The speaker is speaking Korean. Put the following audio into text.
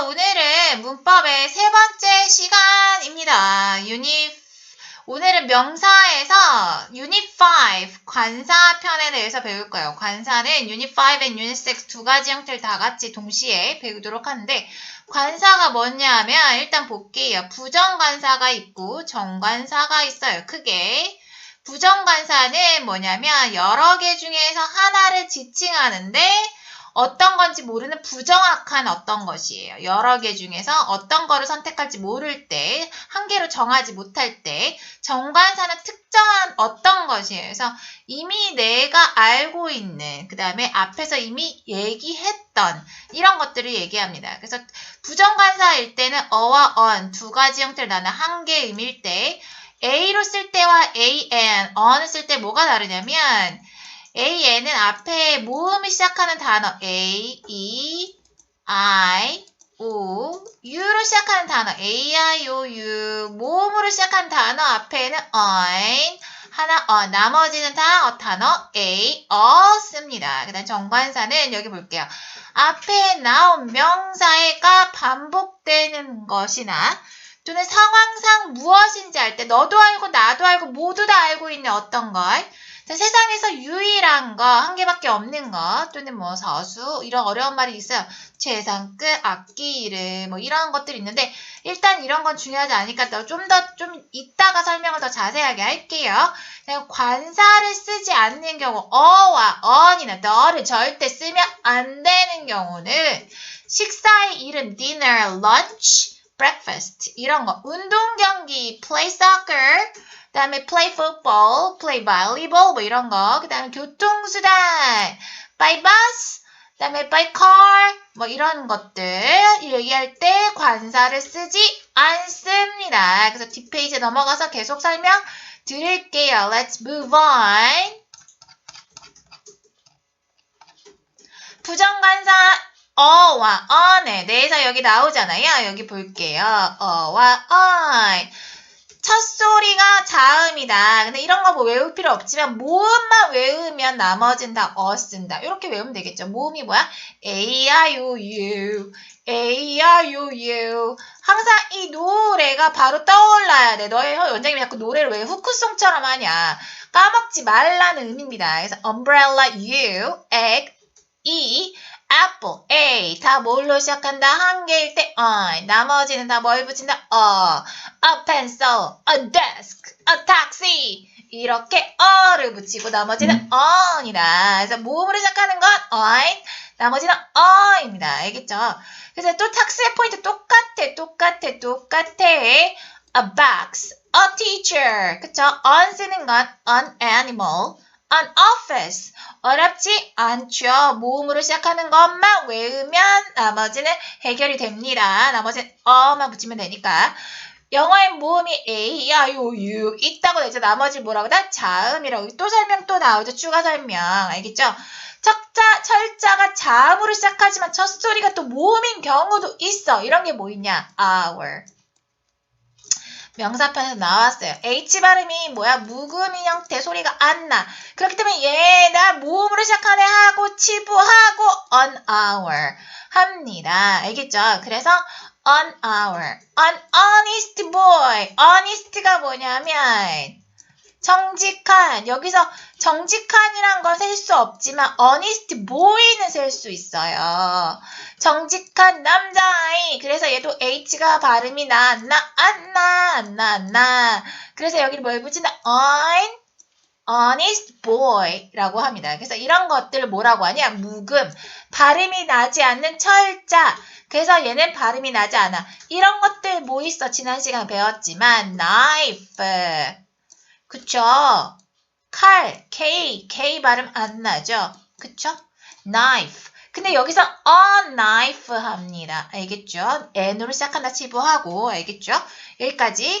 자, 오늘은 문법의 세 번째 시간입니다. 유닛 오늘은 명사에서 유닛 5 관사 편에 대해서 배울 거예요. 관사는 유닛 5 and 유닛 6두 가지 형태를 다 같이 동시에 배우도록 하는데 관사가 뭐냐면 일단 볼게요. 부정관사가 있고 정관사가 있어요. 크게 부정관사는 뭐냐면 여러 개 중에서 하나를 지칭하는데 어떤 건지 모르는 부정확한 어떤 것이에요. 여러 개 중에서 어떤 거를 선택할지 모를 때, 한 개로 정하지 못할 때, 정관사는 특정한 어떤 것이에요. 그래서 이미 내가 알고 있는, 그 다음에 앞에서 이미 얘기했던 이런 것들을 얘기합니다. 그래서 부정관사일 때는 어와 on 두 가지 형태를 나눈 한 개의 의미일 때, A로 쓸 때와 AN, on을 쓸 때 뭐가 다르냐면, AN은 앞에 모음이 시작하는 단어 A, E, I, O, U로 시작하는 단어 A, I, O, U 모음으로 시작하는 단어 앞에는 ein 하나 어 나머지는 다 어, 단어 A, 어 씁니다. 그 다음 정관사는 여기 볼게요. 앞에 나온 명사가 반복되는 것이나 또는 상황상 무엇인지 알때 너도 알고 나도 알고 모두 다 알고 있는 어떤 걸 자, 세상에서 유일한 거, 한 개밖에 없는 거, 또는 뭐 서수, 이런 어려운 말이 있어요. 최상, 끝, 악기 이름, 뭐 이런 것들이 있는데, 일단 이런 건 중요하지 않으니까 좀 더, 좀 이따가 설명을 더 자세하게 할게요. 관사를 쓰지 않는 경우, 어와 on이나 너를 절대 쓰면 안 되는 경우는, 식사의 이름, dinner, lunch, breakfast, 이런 거, 운동 경기, play soccer, 그 다음에 play football, play volleyball 뭐 이런 거. 그 다음에 교통수단, by bus, 그 다음에 by car 뭐 이런 것들 얘기할 때 관사를 쓰지 않습니다. 그래서 뒷페이지 넘어가서 계속 설명 드릴게요. Let's move on. 부정관사 어와 on에 대해서 여기 나오잖아요. 여기 볼게요. 어와 on. 첫 소리가 자음이다. 근데 이런 거 뭐 외울 필요 없지만 모음만 외우면 나머지는 다어 쓴다. 이렇게 외우면 되겠죠. 모음이 뭐야? A, I, O, U. A, I, O, U. 항상 이 노래가 바로 떠올라야 돼. 너의 원장님이 자꾸 노래를 왜 후크송처럼 하냐. 까먹지 말라는 의미입니다. 그래서 umbrella, U, egg, E, apple, A 다 뭘로 시작한다? 한 개일 때 I 나머지는 다 뭘 붙인다? 어 a pencil, a desk, a taxi 이렇게 어를 붙이고 나머지는 on이다. 그래서 모음으로 시작하는 건 I 나머지는 어입니다. 알겠죠? 그래서 또 탁스의 포인트 똑같아 똑같아 똑같아 a box, a teacher 그쵸? on 쓰는 건 an animal an office. 어렵지 않죠. 모음으로 시작하는 것만 외우면 나머지는 해결이 됩니다. 나머지는 어만 붙이면 되니까. 영어의 모음이 A, I, O, U 있다고 되죠. 나머지 뭐라고 다 자음이라고. 또 설명 또 나오죠. 추가 설명. 알겠죠? 척자, 철자가 자음으로 시작하지만 첫 소리가 또 모음인 경우도 있어. 이런 게 뭐 있냐? our. 명사편에서 나왔어요. H 발음이 뭐야? 묵음인 형태 소리가 안 나. 그렇기 때문에 얘나 모음으로 시작하네 하고 치부하고 on our 합니다. 알겠죠? 그래서 on our, an honest boy. honest가 뭐냐면 정직한 여기서 정직한이란 건 셀 수 없지만 honest boy는 셀 수 있어요. 정직한 남자 그래서 얘도 H가 발음이 나, 안 나, 안 나, 안 나, 안 나. 그래서 여기를 뭘 붙인다? on, honest boy라고 합니다. 그래서 이런 것들을 뭐라고 하냐? 묵음. 발음이 나지 않는 철자. 그래서 얘는 발음이 나지 않아. 이런 것들 뭐 있어? 지난 시간에 배웠지만 knife. 그쵸? 칼, K, K 발음 안 나죠? 그쵸? knife. 근데 여기서 a knife 합니다. 알겠죠? N으로 시작한다 치부하고, 알겠죠? 여기까지.